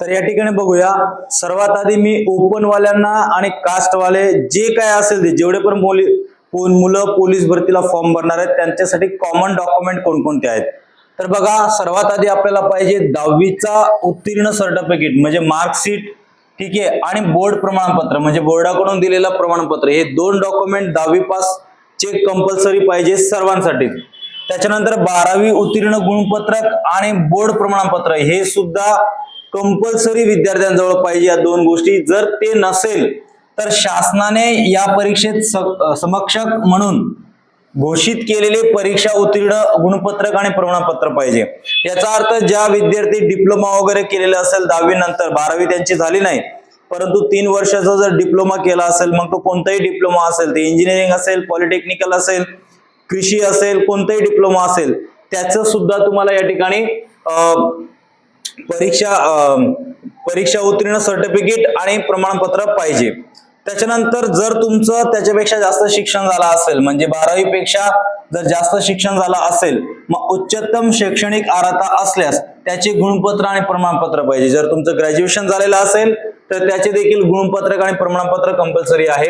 तर या ठिकाणी बघूया. सर्वात आधी मी ओपनवाल्यांना आणि कास्टवाले जे काय असेल ते जेवढे पण मुली मुलं पोलीस भरतीला फॉर्म भरणार आहेत त्यांच्यासाठी कॉमन डॉक्युमेंट कोणकोणते आहेत? तर बघा सर्वात आधी आपल्याला पाहिजे दहावीचा उत्तीर्ण सर्टिफिकेट म्हणजे मार्कशीट ठीक आहे? आणि बोर्ड प्रमाणपत्र म्हणजे बोर्डाकडून दिलेलं प्रमाणपत्र. हे दोन डॉक्युमेंट दहावी पास चे कंपल्सरी पाहिजे सर्वांसाठी. त्याच्यानंतर बारावी उत्तीर्ण गुणपत्रक आणि बोर्ड प्रमाणपत्र. हे सुद्धा कंपल्सरी विद्यार्थ्यांजवळ पाहिजे या दोन गोष्टी. जर ते नसेल तर शासनाने या परीक्षेत स- समक्षक म्हणून घोषित केलेले परीक्षा उत्तीर्ण गुणपत्रक आणि प्रमाणपत्र पाहिजे. याचा अर्थ ज्या विद्यार्थी डिप्लोमा वगैरे केलेला असेल दहावी नंतर बारावी त्यांची झाली नाही परंतु तीन वर्षाचा जर डिप्लोमा केला असेल मग तो कोणताही डिप्लोमा असेल ते इंजिनिअरिंग असेल पॉलिटेक्निकल असेल कृषी असेल कोणताही डिप्लोमा असेल त्याचं सुद्धा तुम्हाला या ठिकाणी परीक्षा परीक्षा उत्तीर्ण सर्टिफिकेट आणि प्रमाणपत्र पाहिजे. त्याच्यानंतर जर तुमचं त्याच्यापेक्षा जास्त शिक्षण झालं असेल म्हणजे बारावी पेक्षा जर जास्त शिक्षण झालं असेल मग उच्चतम शैक्षणिक अर्हता असल्यास त्याचे गुणपत्र आणि प्रमाणपत्र पाहिजे. जर तुमचं ग्रॅज्युएशन झालेलं असेल तर त्याचे देखील गुणपत्रक आणि प्रमाणपत्र कंपल्सरी आहे.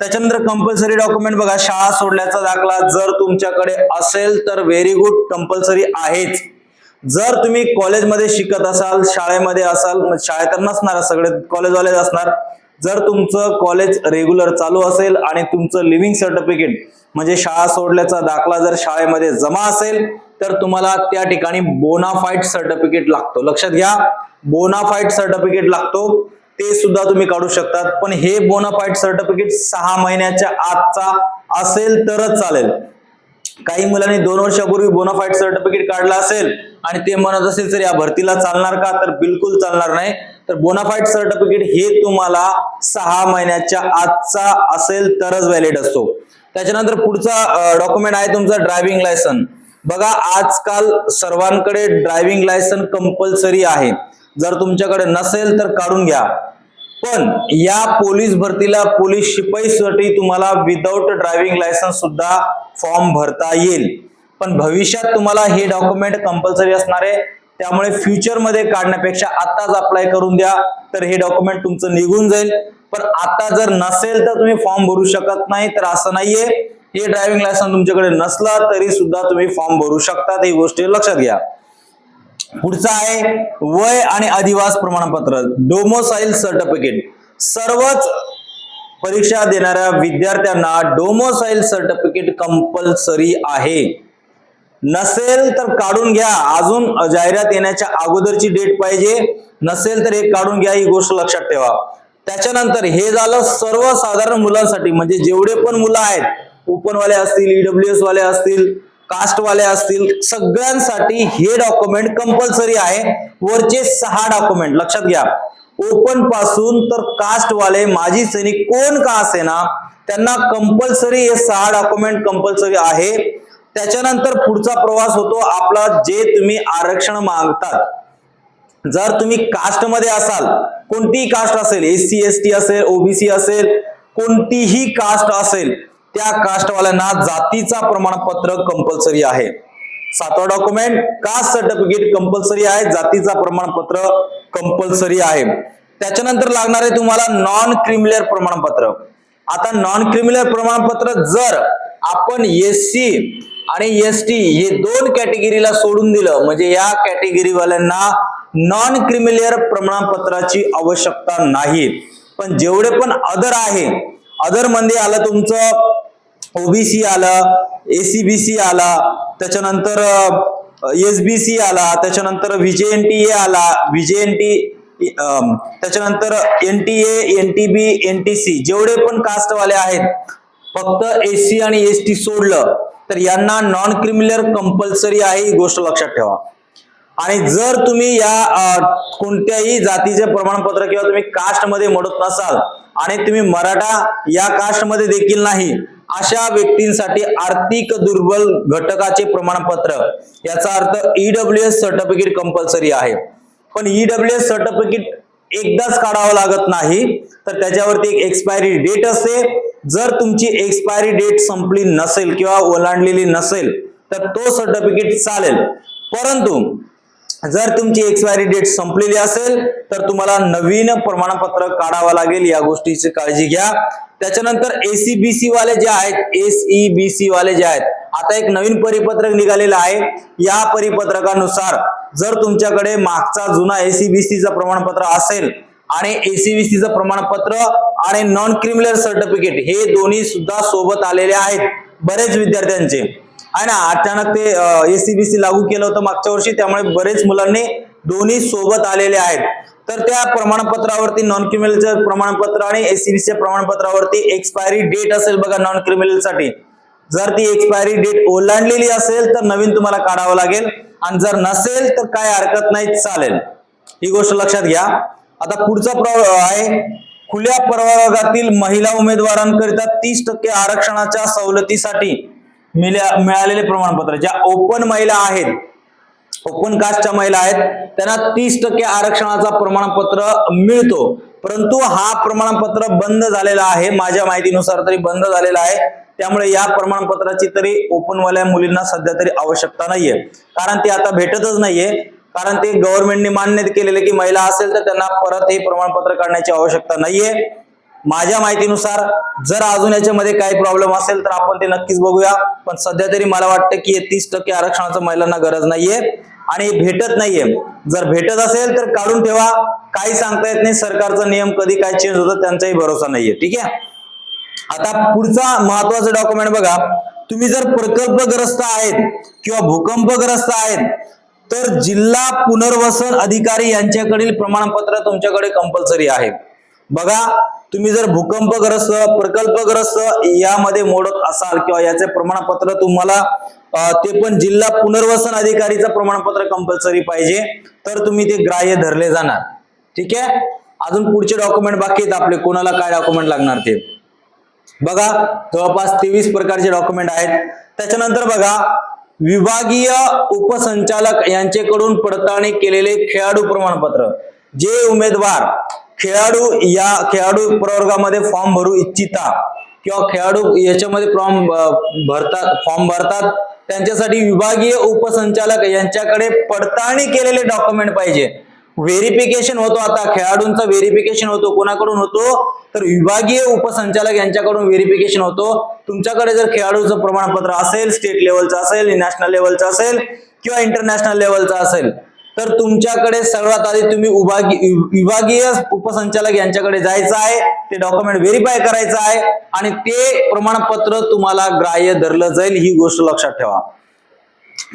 त्याच्यानंतर कंपल्सरी डॉक्युमेंट बघा शाळा सोडल्याचा दाखला जर तुमच्याकडे असेल तर व्हेरी गुड कंपल्सरी आहेच. जर तुम्ही कॉलेजमध्ये शिकत असाल शाळेमध्ये असाल मग शाळेत तर नसणार सगळे कॉलेजवालेच असणार. जर तुमचं कॉलेज रेग्युलर चालू असेल आणि तुमचं लिव्हिंग सर्टिफिकेट म्हणजे शाळा सोडल्याचा दाखला जर शाळेमध्ये जमा असेल तर तुम्हाला त्या ठिकाणी बोनाफाईट सर्टिफिकेट लागतो. लक्षात घ्या बोनाफाईट सर्टिफिकेट लागतो. ते सुद्धा तुम्ही काढू शकतात. पण हे बोनाफाईट सर्टिफिकेट सहा महिन्याच्या आतचा असेल तरच चालेल. काही मुलांनी दोन वर्षापूर्वी बोनाफाईट सर्टिफिकेट काढलं असेल आणि ते म्हणत असेल तर या भरतीला चालणार का? तर बिलकुल चालणार नाही. तर बोनाफाईट सर्टिफिकेट हे तुम्हाला सहा महिन्याच्या आजचा असेल तरच व्हॅलिड असतो. त्याच्यानंतर पुढचा डॉक्युमेंट आहे तुमचा ड्रायव्हिंग लायसन बघा आजकाल सर्वांकडे ड्रायव्हिंग लायसन कंपल्सरी आहे. जर तुमच्याकडे नसेल तर काढून घ्या. पण या पोलीस भरतीला पोलीस शिपाईसाठी तुम्हाला विदाऊट ड्रायव्हिंग लायसन्स सुद्धा फॉर्म भरता येईल. पण भविष्यात तुम्हाला हे डॉक्युमेंट कंपल्सरी असणार आहे. त्यामुळे फ्युचरमध्ये काढण्यापेक्षा आताच अप्लाय करून द्या तर हे डॉक्युमेंट तुमचं निघून जाईल. पण आता जर नसेल तर तुम्ही फॉर्म भरू शकत नाही तर असं नाहीये. हे ड्रायव्हिंग लायसन्स तुमच्याकडे नसला तरी सुद्धा तुम्ही फॉर्म भरू शकता. ही गोष्टी लक्षात घ्या. पुढचं आहे वय आणि अधिवास प्रमाणपत्र. डोमोसाईल सर्टिफिकेट सर्वच परीक्षा देणाऱ्या विद्यार्थ्यांना डोमोसाईल सर्टिफिकेट कंपल्सरी आहे. नसेल तर काढून घ्या. अजून जाहिरात येण्याच्या अगोदरची डेट पाहिजे. नसेल तर हे काढून घ्या ही गोष्ट लक्षात ठेवा. त्याच्यानंतर हे झालं सर्वसाधारण मुलांसाठी. म्हणजे जेवढे पण मुलं आहेत ओपनवाले असतील ईडब्ल्यू एस वाले असतील कास्टवाले असतील सगळ्यांसाठी हे डॉक्युमेंट कंपल्सरी आहे. वरचे सहा डॉक्युमेंट लक्षात घ्या. ओपनपासून तर कास्टवाले माजी सैनिक कोण का असेना त्यांना कंपल्सरी हे सहा डॉक्युमेंट कंपल्सरी आहे. त्याच्यानंतर पुढचा प्रवास होतो आपला जे तुम्ही आरक्षण मागतात. जर तुम्ही कास्टमध्ये असाल कोणतीही कास्ट असेल एस सी एस टी असेल ओबीसी असेल कोणतीही कास्ट असेल त्या कास्टवाल्यांना जातीचा प्रमाणपत्र कंपल्सरी आहे. सातवा डॉक्युमेंट कास्ट सर्टिफिकेट कंपल्सरी आहे जातीचा प्रमाणपत्र कंपल्सरी आहे. त्याच्यानंतर लागणार आहे तुम्हाला नॉन क्रिमिनल प्रमाणपत्र. आता नॉन क्रिमिनल प्रमाणपत्र जर आपण एस सी आणि एस टी हे दोन कॅटेगरीला सोडून दिलं म्हणजे या कॅटेगरीवाल्यांना नॉन क्रिमिनल प्रमाणपत्राची आवश्यकता नाही. पण जेवढे पण अदर आहे अदरमध्ये आलं तुमचं ओबीसी आलं एसीबीसी आला त्याच्यानंतर एस बी सी आला त्याच्यानंतर व्हीजेएनटीए ए आला व्हीजेएनटी त्याच्यानंतर N T A N T B N T C जेवढे पण कास्टवाले आहेत फक्त एस सी आणि एस टी सोडलं तर यांना नॉन क्रिमिनल कंपल्सरी आहे ही गोष्ट लक्षात ठेवा. आणि जर तुम्ही या कोणत्याही जातीचे प्रमाणपत्र किंवा तुम्ही कास्टमध्ये मोडत नसाल आणि तुम्ही मराठा या कास्टमध्ये देखील नाही अशा व्यक्तींसाठी आर्थिक दुर्बल घटकाचे प्रमाणपत्र याचा अर्थ ईडब्ल्यू एस सर्टिफिकेट कंपल्सरी आहे. पण ईडब्ल्यू एस सर्टिफिकेट एकदाच काढावं लागत नाही तर त्याच्यावरती एक एक्सपायरी डेट असते. जर तुमची एक्सपायरी डेट संपली नसेल किंवा ओलांडलेली नसेल तर तो सर्टिफिकेट चालेल. परंतु जर तुमची एक्सपायरी डेट संपलेली असेल तर तुम्हाला नवीन प्रमाणपत्र काढावं लागेल. या गोष्टीची काळजी घ्या. त्याच्यानंतर एसीबीसी वाले जे आहेत एसईबीसी वाले जे आहेत आता एक नवीन परिपत्रक निघालेलं आहे. या परिपत्रकानुसार जर तुमच्याकडे मागचा जुना एसीबीसीचा प्रमाणपत्र असेल आणि एसीबीसीचं प्रमाणपत्र आणि नॉन क्रिमिनल सर्टिफिकेट हे दोन्ही सुद्धा सोबत आलेले आहेत. बरेच विद्यार्थ्यांचे. आहे ना अचानक ते एसीबीसी लागू केलं होतं मागच्या वर्षी त्यामुळे बरेच मुलांनी दोन्ही सोबत आलेले आहेत. तर त्या प्रमाणपत्रावरती नॉन क्रिमिनलचं प्रमाणपत्र आणि एसीबीसीच्या प्रमाणपत्रावरती एक्सपायरी डेट असेल बघा नॉन क्रिमिनलसाठी जर ती एक्सपायरी डेट ओलांडलेली असेल तर नवीन तुम्हाला काढावं लागेल. आणि जर नसेल तर काय हरकत नाही चालेल. ही गोष्ट लक्षात घ्या. आता पुढचा आहे. खुल्या प्रवर्गातील महिला उमेदवारांकरिता तीस टक्के आरक्षणाच्या सवलतीसाठी मिळालेले प्रमाणपत्र. ज्या ओपन महिला आहेत ओपन कास्टच्या महिला आहेत त्यांना तीस टक्के आरक्षणाचा प्रमाणपत्र मिळतो. परंतु हा प्रमाणपत्र बंद झालेला आहे माझ्या माहितीनुसार तरी बंद झालेला आहे. त्यामुळे या प्रमाणपत्राची तरी ओपनवाल्या मुलींना सध्या तरी आवश्यकता नाहीये. कारण ते आता भेटतच नाहीये. कारण ते गव्हर्नमेंटने मान्य केलेले की महिला असेल तर त्यांना परत हे प्रमाणपत्र काढण्याची आवश्यकता नाहीये. माझ्या माहितीनुसार जर अजून याच्यामध्ये काही प्रॉब्लेम असेल तर आपण ते नक्कीच बघूया. पण सध्या तरी मला वाटतं की तीस टक्के आरक्षणाचं महिलांना गरज नाहीये आणि भेटत नाहीये. जर भेटत असेल तर काढून ठेवा. काही सांगता येत नाही. सरकारचा नियम कधी काय चेंज होतो त्यांचाही भरोसा नाहीये. ठीक आहे? आता पुढचा महत्त्वाचा डॉक्युमेंट बघा. तुम्ही जर प्रकल्पग्रस्त आहेत किंवा भूकंपग्रस्त आहेत तर जिल्हा पुनर्वसन अधिकारी यांच्याकडील प्रमाणपत्र तुमच्याकडे कंपल्सरी आहे. बघा तुम्ही जर भूकंपग्रस्त प्रकल्पग्रस्त यामध्ये मोडत असाल किंवा याचे प्रमाणपत्र तुम्हाला ते पण जिल्हा पुनर्वसन अधिकारीचं प्रमाणपत्र कंपल्सरी पाहिजे तर तुम्ही ते ग्राह्य धरले जाणार. ठीक आहे? अजून पुढचे डॉक्युमेंट बाकी आहेत आपले. कोणाला काय डॉक्युमेंट लागणार ते? बघा जवळपास तेवीस प्रकारचे डॉक्युमेंट आहेत. त्याच्यानंतर बघा विभागीय उपसंचालक यांच्याकडून पडताळणी केलेले खेळाडू प्रमाणपत्र. जे उमेदवार खेळाडू या खेळाडू प्रवर्गामध्ये फॉर्म भरू इच्छिता किंवा खेळाडू याच्यामध्ये फॉर्म भरतात फॉर्म भरतात त्यांच्यासाठी विभागीय उपसंचालक यांच्याकडे पडताळणी केलेले डॉक्युमेंट पाहिजे. व्हेरिफिकेशन होतो आता खेळाडूंचा व्हेरिफिकेशन होतो कोणाकडून होतो तर विभागीय उपसंचालक यांच्याकडून व्हेरिफिकेशन होतो. तुमच्याकडे जर खेळाडूचं प्रमाणपत्र असेल स्टेट लेवलचं असेल नॅशनल लेवलचं असेल किंवा इंटरनॅशनल लेवलचं असेल तर तुमच्याकडे सर्वात आधी तुम्ही विभागीय उपसंचालक यांच्याकडे जायचं आहे. ते डॉक्युमेंट व्हेरीफाय करायचं आहे. आणि ते प्रमाणपत्र तुम्हाला ग्राह्य धरलं जाईल. ही गोष्ट लक्षात ठेवा.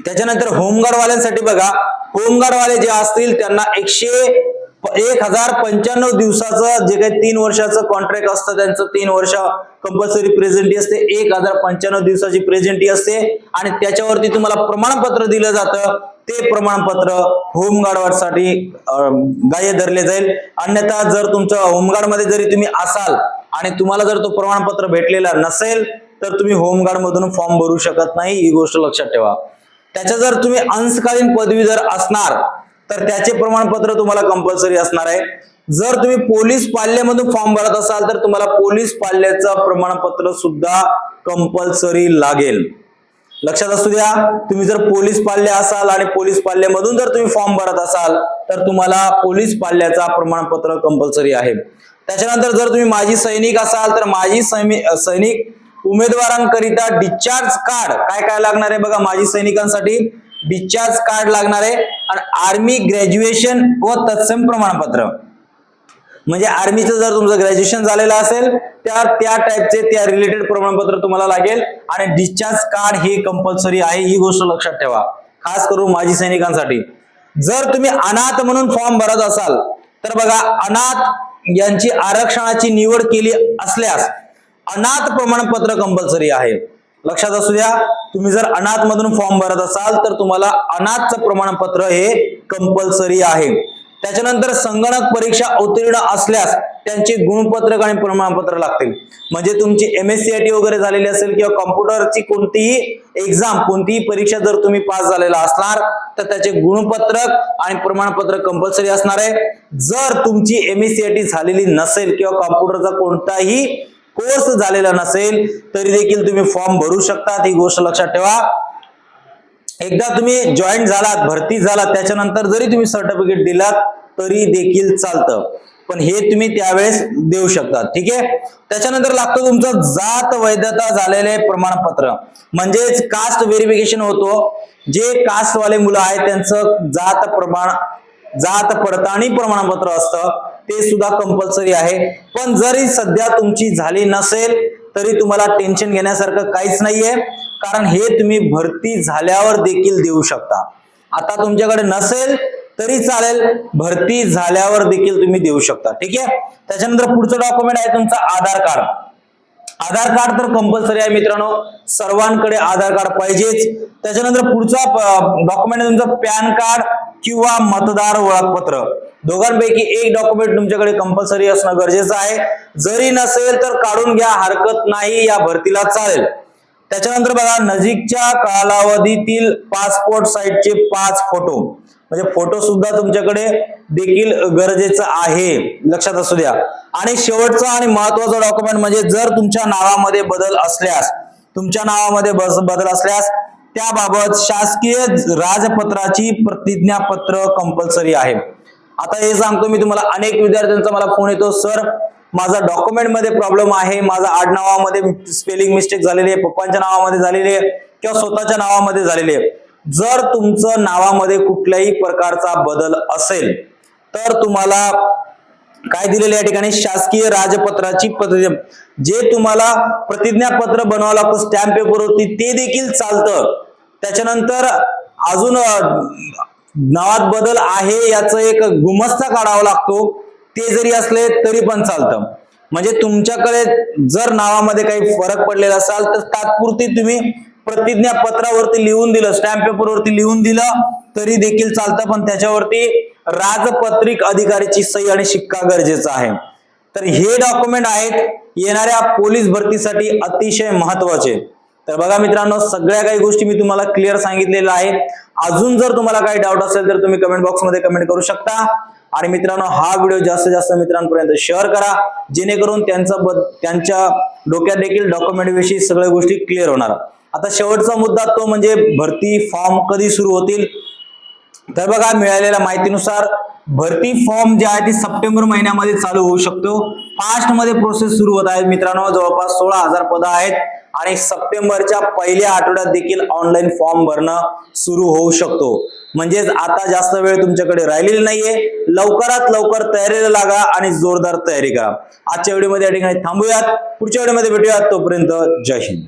त्याच्यानंतर होमगार्ड वाल्यांसाठी बघा. होमगार्ड वाले जे असतील त्यांना एकशे एक हजार पंच्याण्णव दिवसाचं जे काही तीन वर्षाचं कॉन्ट्रॅक्ट असतं त्यांचं तीन वर्ष कंपल्सरी प्रेझेंटी असते. एक हजार पंच्याण्णव दिवसाची प्रेझेंटी असते. आणि त्याच्यावरती तुम्हाला प्रमाणपत्र दिलं जातं. ते प्रमाणपत्र होमगार्डसाठी गाय ग्राह्य धरले जाईल. अन्यथा जर तुमचं होमगार्डमध्ये जरी तुम्ही असाल आणि तुम्हाला जर तो प्रमाणपत्र भेटलेला नसेल तर तुम्ही होमगार्ड मधून फॉर्म भरू शकत नाही. ही गोष्ट लक्षात ठेवा. त्याच्या जर तुम्ही अंशकालीन पदवी जर असणार तर त्याचे प्रमाणपत्र तुम्हाला कंपल्सरी असणार आहे. जर तुम्ही पोलीस पाल्यामधून फॉर्म भरत असाल तर तुम्हाला पोलीस पाल्याचं प्रमाणपत्र सुद्धा कंपल्सरी लागेल. लक्षात असू द्या तुम्ही जर पोलीस पाल्य असाल आणि पोलीस पाल्यामधून जर तुम्ही फॉर्म भरत असाल तर तुम्हाला पोलीस पाल्याचा प्रमाणपत्र कंपल्सरी आहे. त्याच्यानंतर जर तुम्ही माजी सैनिक असाल तर माजी सैनिक उमेदवारांकरिता डिस्चार्ज कार्ड काय काय लागणार आहे बघा माजी सैनिकांसाठी? डिस्चार्ज कार्ड लागणार आहे आणि आर्मी ग्रॅज्युएशन व तत्सम प्रमाणपत्र. म्हणजे आर्मीचं जर तुमचं ग्रॅज्युएशन झालेलं असेल त्या त्या टाईपचे त्या रिलेटेड प्रमाणपत्र तुम्हाला लागेल आणि डिस्चार्ज कार्ड हे कंपल्सरी आहे ही गोष्ट लक्षात ठेवा. खास करून माजी सैनिकांसाठी. जर तुम्ही अनाथ म्हणून फॉर्म भरत असाल तर बघा अनाथ यांची आरक्षणाची निवड केली असल्यास अनाथ प्रमाणपत्र कंपल्सरी आहे. लक्षात असू द्या तुम्ही जर अनाथ मधून फॉर्म भरत असाल तर तुम्हाला अनाथचं प्रमाणपत्र हे कंपल्सरी आहे. त्याच्यानंतर संगणक परीक्षा उत्तीर्ण असल्यास त्यांचे गुणपत्रक आणि प्रमाणपत्र लागतील. म्हणजे तुमची M S C I T वगैरे झालेली असेल किंवा कॉम्प्युटरची कोणतीही एक्झाम कोणतीही परीक्षा जर तुम्ही पास झालेला असणार तर त्याचे गुणपत्रक आणि प्रमाणपत्र कंपल्सरी असणार आहे. जर तुमची M S C I T झालेली नसेल किंवा कॉम्प्युटरचा कोणताही कोर्स झालेला नसेल तरी देखील तुम्ही फॉर्म भरू शकता. ही गोष्ट लक्षात ठेवा. एकदा तुम्ही जॉईन झालात भरती झालात त्याच्यानंतर जरी तुम्ही सर्टिफिकेट दिलात तरी देखील चालतं. पण हे तुम्ही त्यावेळेस देऊ शकता. ठीक आहे? त्याच्यानंतर लागतं तुमचं जात वैधता झालेले प्रमाणपत्र. म्हणजेच कास्ट व्हेरिफिकेशन होतो. जे कास्टवाले मुलं आहेत त्यांचं जात प्रमाण जात पडताळणी प्रमाणपत्र असतं. ते सुद्धा कंपल्सरी आहे. पण जरी सध्या तुमची झाली नसेल तरी तुम्हाला टेन्शन घेण्यासारखं काहीच नाहीये. कारण हे तुम्ही भरती झाल्यावर देखील देऊ शकता. आता तुमच्याकडे नसेल तरी चालेल. भरती झाल्यावर देखील तुम्ही देऊ शकता. ठीक आहे? त्याच्यानंतर पुढचं डॉक्युमेंट आहे तुमचं आधार कार्ड. आधार कार्ड तर कंपल्सरी आहे मित्रांनो. सर्वांकडे आधार कार्ड पाहिजेच. त्याच्यानंतर पुढचा डॉक्युमेंट आहे तुमचं पॅन कार्ड किंवा मतदार ओळखपत्र. दोघांपैकी एक डॉक्युमेंट तुमच्याकडे कंपल्सरी असणं गरजेचं आहे. जरी नसेल तर काढून घ्या हरकत नाही या भरतीला चालेल. त्याच्यानंतर बघा नजीकच्या कालावधीतील पासपोर्ट साईजचे पाच फोटो म्हणजे फोटो सुद्धा तुमच्याकडे देखील गरजेचं आहे. लक्षात असू द्या. आणि शेवटचा आणि महत्त्वाचा डॉक्युमेंट म्हणजे जर तुमच्या नावामध्ये बदल असल्यास तुमच्या नावामध्ये बस- बदल असल्यास त्याबाबत शासकीय राजपत्राची प्रतिज्ञापत्र कंपल्सरी आहे. आता हे सांगतो मी तुम्हाला. अनेक विद्यार्थ्यांचा मला फोन येतो. सर माझा डॉक्युमेंटमध्ये प्रॉब्लेम आहे. माझा आडनावामध्ये स्पेलिंग मिस्टेक झालेली आहे. पप्पांच्या नावामध्ये झालेली आहे. किंवा स्वतःच्या नावामध्ये झालेली आहे. जर तुमचं नावामध्ये कुठल्याही प्रकारचा बदल असेल तर तुम्हाला काय दिलेलं या ठिकाणी? शासकीय राजपत्राची प्रतिज्ञा जे तुम्हाला प्रतिज्ञापत्र बनवावं लागतं स्टॅम्प पेपरवरती ते देखील चालतं. त्याच्यानंतर अजून नावात बदल आहे याचं एक गुमस्ता काढावा लागतो. ते जरी असले तरी पण चालतं. म्हणजे तुमच्याकडे जर नावामध्ये काही फरक पडलेला असाल तर तात्पुरती तुम्ही प्रतिज्ञा पत्रावरती लिहून दिलं स्टॅम्प पेपरवरती लिहून दिलं तरी देखील चालतं पण त्याच्यावरती राजपत्रिक अधिकारीची सही आणि शिक्का गरजेचा आहे. तर हे डॉक्युमेंट आहेत येणाऱ्या पोलीस भरतीसाठी अतिशय महत्त्वाचे. तर बघा मित्रांनो सगळ्या काही गोष्टी मी तुम्हाला क्लिअर सांगितलेल्या आहे अजून जर तुम्हाला काही डाऊट असेल तर तुम्ही कमेंट बॉक्समध्ये कमेंट करू शकता. आणि मित्रांनो हा व्हिडिओ जास्तीत जास्त मित्रांपर्यंत शेअर करा. जेणेकरून त्यांचा त्यांच्या डोक्यात देखील डॉक्युमेंट विषयी सगळ्या गोष्टी क्लिअर होणार. आता शेवटचा मुद्दा तो म्हणजे भरती फॉर्म कधी सुरू होतील? तर बघा मिळालेल्या माहितीनुसार भरती फॉर्म जे आहे ती सप्टेंबर महिन्यामध्ये चालू होऊ शकतो. फास्टमध्ये प्रोसेस सुरू होत आहे. मित्रांनो जवळपास सोळा हजार पदं आहेत आणि सप्टेंबरच्या पहिल्या आठवड्यात देखील ऑनलाईन फॉर्म भरणं सुरू होऊ शकतो. म्हणजेच आता जास्त वेळ तुमच्याकडे राहिलेली नाहीये. लवकरात लवकर तयारीला लागा आणि जोरदार तयारी करा. आजच्या व्हिडिओमध्ये या ठिकाणी थांबूयात. पुढच्या व्हिडिओमध्ये भेटूयात. तोपर्यंत जय हिंद.